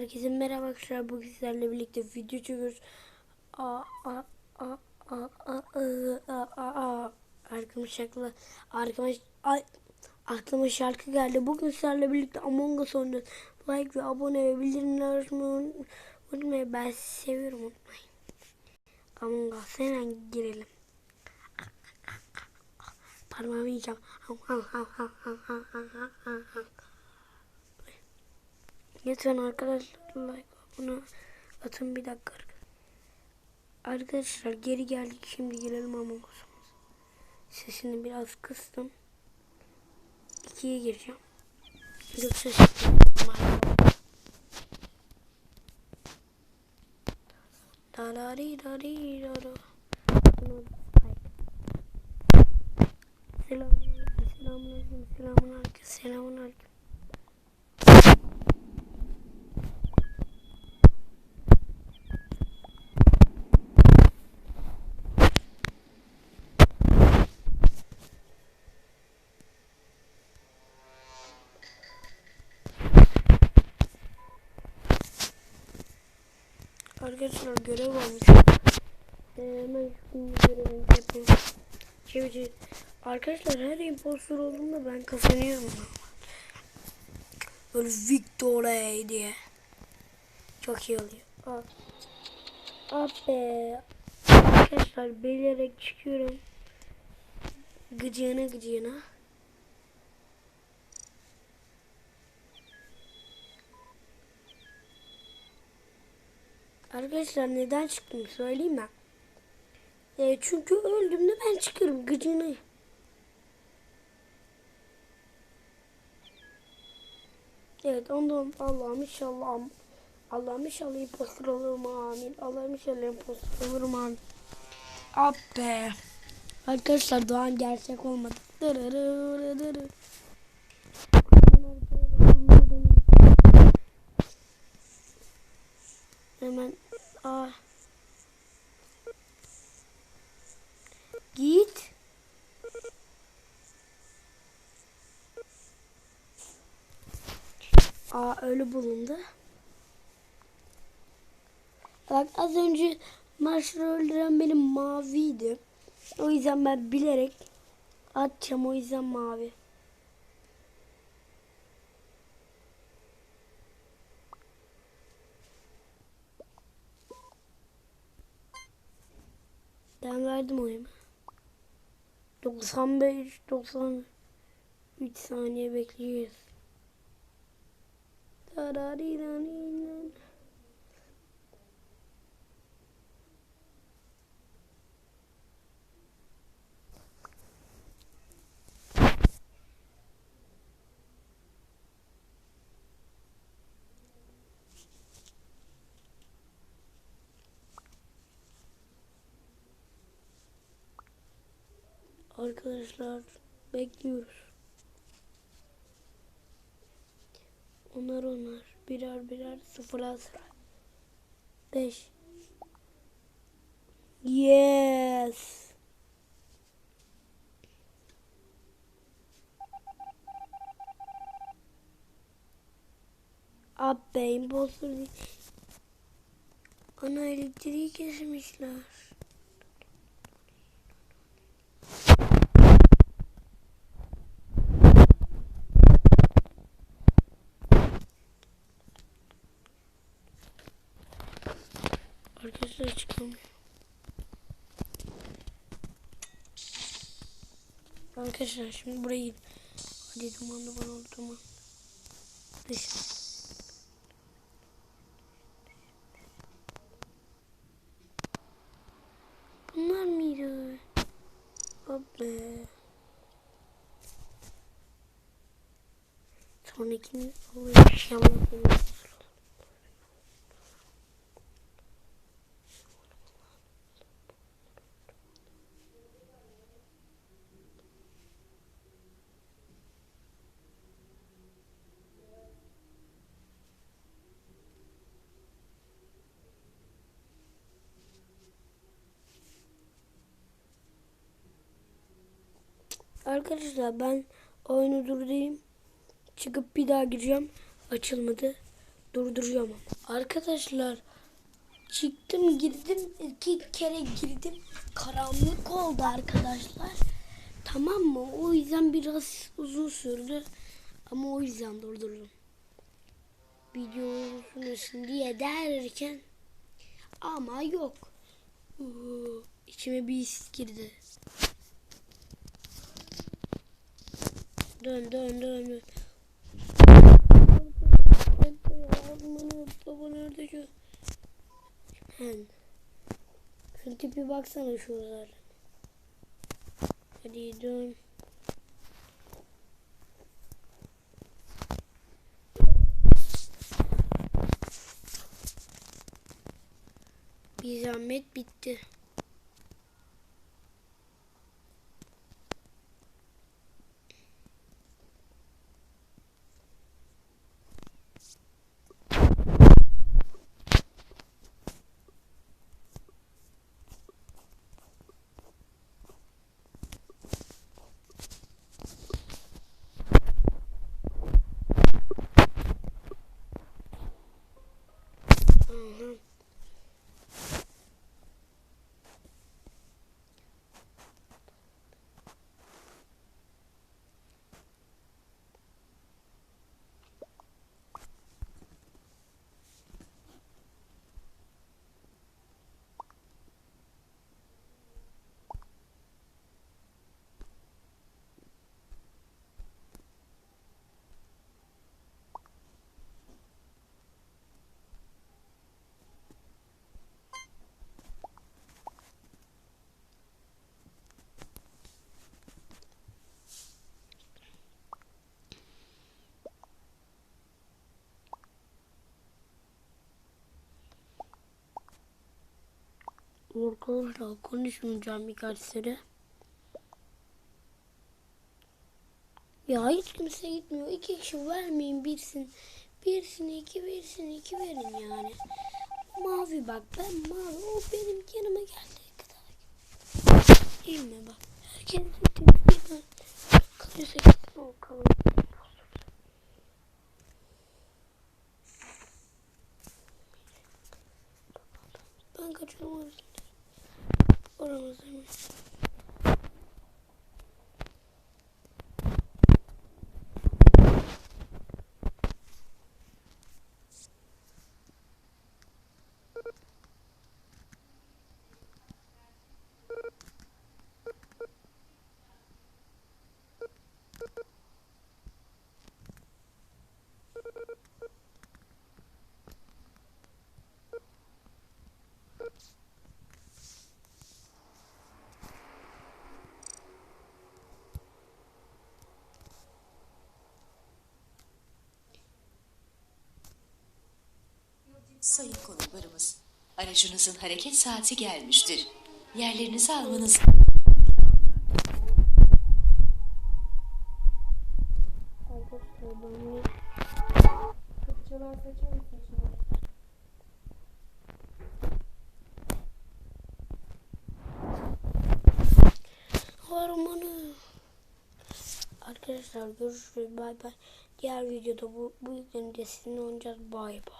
Herkese merhaba arkadaşlar. Bugün sizlerle birlikte video çekiyoruz. Arkama şarkı, arkama, ay, aklıma şarkı geldi. Bugün sizlerle birlikte Among Us oynayacağız. Like ve abone ve bildirimleri unutmayın. Ben seviyorum unutmayın. Among Us hemen girelim. Parmağımı yiyeceğim. Lütfen arkadaşlar like abone atın bir dakika. Arkadaşlar geri geldik şimdi gelelim ama Sesini biraz kıstım. İkiye gireceğim. Yoksa Darari dari dara. Selamünaleyküm, selamünaleyküm, selamünaleyküm, selamünaleyküm. Arkadaşlar görev varmış. Ee, hemen şimdi görevimizi yapalım. Çevici. Arkadaşlar her impostor olduğunda ben kazanıyorum. Böyle Victory diye. Çok iyi oluyor. Aa. Ah be. Arkadaşlar belirerek çıkıyorum. Gıcığına gıcığına. Arkadaşlar neden çıktım söyleyeyim mi? E, çünkü öldüğümde ben çıkıyorum gıcığını. Evet ondan Allah'ım inşallah Allah'ım inşallah impostor olurum amin. Allah'ım inşallah impostor olurum amin. Ah be. Arkadaşlar Doğan gerçek olmadı. Dırırı Aa ölü bulundu. Bak az önce Marshall'ı öldüren benim maviydi. O yüzden ben bilerek atacağım o yüzden mavi. Ben verdim oyumu. 95 93 saniye bekleyeceğiz. Arkadaşlar bekliyoruz. Onar onar birer birer sıfıra sıra. Beş. Yes. Abi imposter değil. Ana elektriği kesmişler. Arkadaşlar çıkalım. Arkadaşlar şimdi buraya gidin. Hadi duman duman oldu duman. Dış. Bunlar mıydı? Abi. Sonrakini alıyor inşallah. Arkadaşlar ben oyunu durdurayım. Çıkıp bir daha gireceğim. Açılmadı. Ama. Arkadaşlar çıktım girdim iki kere girdim. Karanlık oldu arkadaşlar. Tamam mı? O yüzden biraz uzun sürdü. Ama o yüzden durdurdum. Video uzun olsun diye derken ama yok. İçime bir his girdi. Dön dön dön dön. Baba nerede şu? Hen. Şu tipi baksana şuralar. Hadi dön. Bir zahmet bitti. Arkadaşlar konuşmayacağım birkaç süre. Ya hiç kimse gitmiyor. İki kişi vermeyin birsin. Birsini iki, birsini iki verin yani. Mavi bak ben mavi. O benim yanıma geldiği kadar. Değil mi bak. Herkes kalırsa gitsin o kalır. Ben kaçıyorum. Oramızda mı? Sayın konuklarımız, aracınızın hareket saati gelmiştir. Yerlerinizi almanız? Harmanı. Arkadaşlar görüşürüz. Bay bay. Diğer videoda bu, bu yüklenince sizinle oynayacağız. Bay bay.